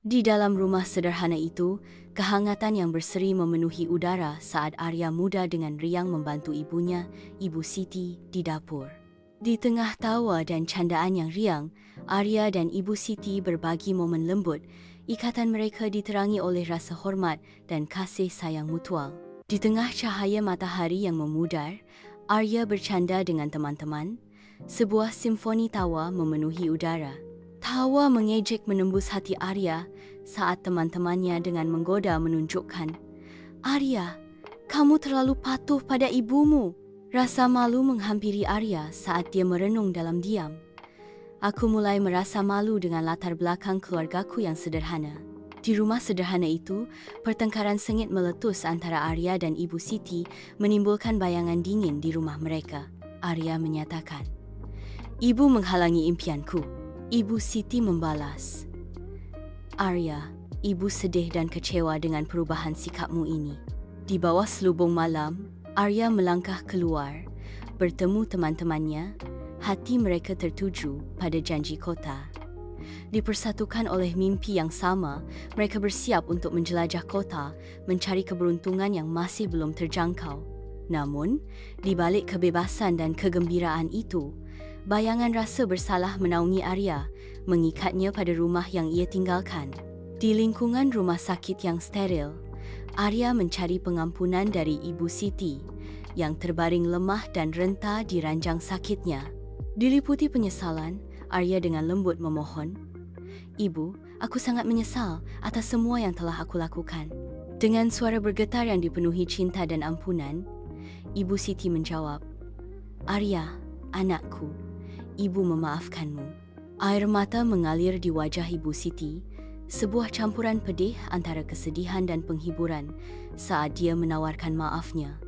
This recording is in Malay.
Di dalam rumah sederhana itu, kehangatan yang berseri memenuhi udara saat Arya muda dengan riang membantu ibunya, Ibu Siti, di dapur. Di tengah tawa dan candaan yang riang, Arya dan Ibu Siti berbagi momen lembut. Ikatan mereka diterangi oleh rasa hormat dan kasih sayang mutual. Di tengah cahaya matahari yang memudar, Arya bercanda dengan teman-teman. Sebuah simfoni tawa memenuhi udara. Tawa mengejek menembus hati Arya saat teman-temannya dengan menggoda menunjukkan, Arya, kamu terlalu patuh pada ibumu. Rasa malu menghampiri Arya saat dia merenung dalam diam. Aku mulai merasa malu dengan latar belakang keluargaku yang sederhana. Di rumah sederhana itu, pertengkaran sengit meletus antara Arya dan Ibu Siti menimbulkan bayangan dingin di rumah mereka. Arya menyatakan, Ibu menghalangi impianku. Ibu Siti membalas, Arya, ibu sedih dan kecewa dengan perubahan sikapmu ini. Di bawah selubung malam, Arya melangkah keluar, bertemu teman-temannya, hati mereka tertuju pada janji kota. Dipersatukan oleh mimpi yang sama, mereka bersiap untuk menjelajah kota, mencari keberuntungan yang masih belum terjangkau. Namun, di balik kebebasan dan kegembiraan itu, bayangan rasa bersalah menaungi Arya, mengikatnya pada rumah yang ia tinggalkan. Di lingkungan rumah sakit yang steril, Arya mencari pengampunan dari Ibu Siti yang terbaring lemah dan renta di ranjang sakitnya. Diliputi penyesalan, Arya dengan lembut memohon, Ibu, aku sangat menyesal atas semua yang telah aku lakukan. Dengan suara bergetar yang dipenuhi cinta dan ampunan, Ibu Siti menjawab, Arya, anakku, ibu memaafkanmu. Air mata mengalir di wajah Ibu Siti, sebuah campuran pedih antara kesedihan dan penghiburan saat dia menawarkan maafnya.